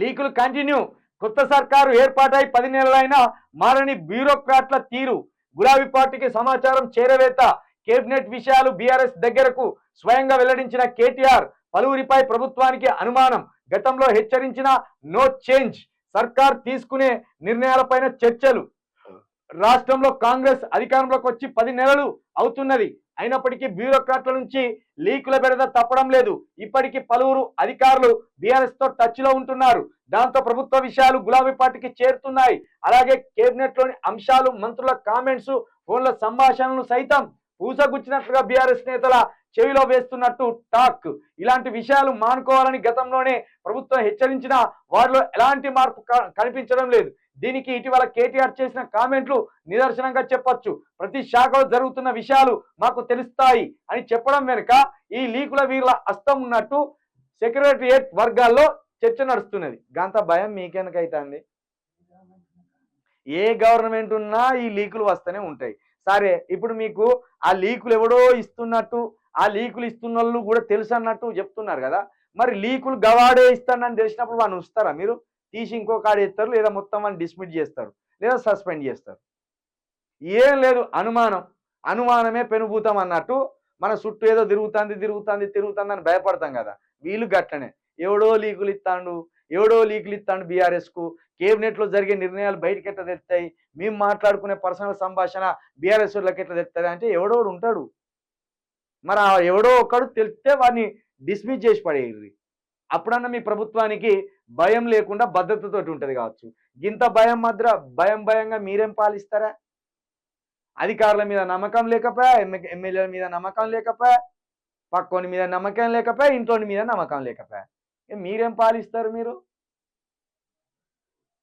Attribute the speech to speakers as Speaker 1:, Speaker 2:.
Speaker 1: లీకులు కంటిన్యూ. కొత్త సర్కారు ఏర్పాటై పది నెలలైనా మారని బ్యూరోక్రాట్ల తీరు. గులాబీ పార్టీకి సమాచారం చేరవేత. కేబినెట్ విషయాలు బీఆర్ఎస్ దగ్గరకు స్వయంగా వెల్లడించిన కేటీఆర్ పలువురిపై ప్రభుత్వానికి అనుమానం. గతంలో హెచ్చరించిన నో చేంజ్. సర్కార్ తీసుకునే నిర్ణయాలపైన చర్చలు. రాష్ట్రంలో కాంగ్రెస్ అధికారంలోకి వచ్చి పది నెలలు అవుతున్నది. అయినప్పటికీ బ్యూరోక్రాట్ల నుంచి లీకుల బెడద తప్పడం లేదు. ఇప్పటికీ పలువురు అధికారులు బీఆర్ఎస్తో టచ్లో ఉంటున్నారు. దాంతో ప్రభుత్వ విషయాలు గులాబీ పార్టీకి చేరుతున్నాయి. అలాగే కేబినెట్లోని అంశాలు మంత్రుల కామెంట్స్ ఫోన్ల సంభాషణలు సైతం పూసగుచ్చినట్లుగా బీఆర్ఎస్ నేతల చెవిలో వేస్తున్నట్టు టాక్. ఇలాంటి విషయాలు మానుకోవాలని గతంలోనే ప్రభుత్వం హెచ్చరించిన వారిలో ఎలాంటి మార్పు క- కనిపించడం లేదు. దీనికి ఇటీవల కేటీఆర్ చేసిన కామెంట్లు నిదర్శనంగా చెప్పొచ్చు. ప్రతి శాఖలో జరుగుతున్న విషయాలు మాకు తెలుస్తాయి అని చెప్పడం వెనుక ఈ లీకుల వీరుల అస్తం ఉన్నట్టు సెక్రటరియేట్ వర్గాల్లో చర్చ నడుస్తున్నది. గంత భయం మీకెందుకైతుంది? ఏ గవర్నమెంట్ ఉన్నా ఈ లీకులు వస్తూనే ఉంటాయి. సరే ఇప్పుడు మీకు ఆ లీకులు ఎవడో ఇస్తున్నట్టు ఆ లీకులు ఇస్తున్న వాళ్ళు కూడా తెలుసు అన్నట్టు చెప్తున్నారు కదా. మరి లీకులు గవాడే ఇస్తానని తెలిసినప్పుడు వాళ్ళు ఉంచుతారా మీరు? తీసి ఇంకో కాడ ఇస్తారు లేదా మొత్తం వాళ్ళు డిస్మిట్ చేస్తారు లేదా సస్పెండ్ చేస్తారు. ఏం లేదు అనుమానం. అనుమానమే పెనుభూతం అన్నట్టు మన చుట్టూ ఏదో తిరుగుతుంది తిరుగుతుంది తిరుగుతుంది అని భయపడతాం కదా. వీళ్ళు గట్లనే. ఎవడో లీకులు ఇస్తాడు ఎవడో లీకులు ఇస్తాడు బీఆర్ఎస్కు. కేబినెట్లో జరిగే నిర్ణయాలు బయటకి ఎట్లా తెస్తాయి? మేము మాట్లాడుకునే పర్సనల్ సంభాషణ బీఆర్ఎస్ వాళ్ళకి ఎట్లా తెస్తుంది అంటే ఎవడోడు ఉంటాడు. మరి ఆ ఎవడో ఒకడు తెలిస్తే వాడిని డిస్మిస్ చేసి పడేయండి. అప్పుడన్నా మీ ప్రభుత్వానికి భయం లేకుండా భద్రతతోటి ఉంటుంది కావచ్చు. ఇంత భయం మాత్ర భయం భయంగా మీరేం పాలిస్తారా? అధికారుల మీద నమ్మకం లేకపోయా? ఎమ్మెల్యేల మీద నమ్మకం లేకపోయా? పక్కోని మీద నమ్మకం లేకపోయా? ఇంట్లోని మీద నమ్మకం లేకపోయా? మీరేం పాలిస్తారు మీరు?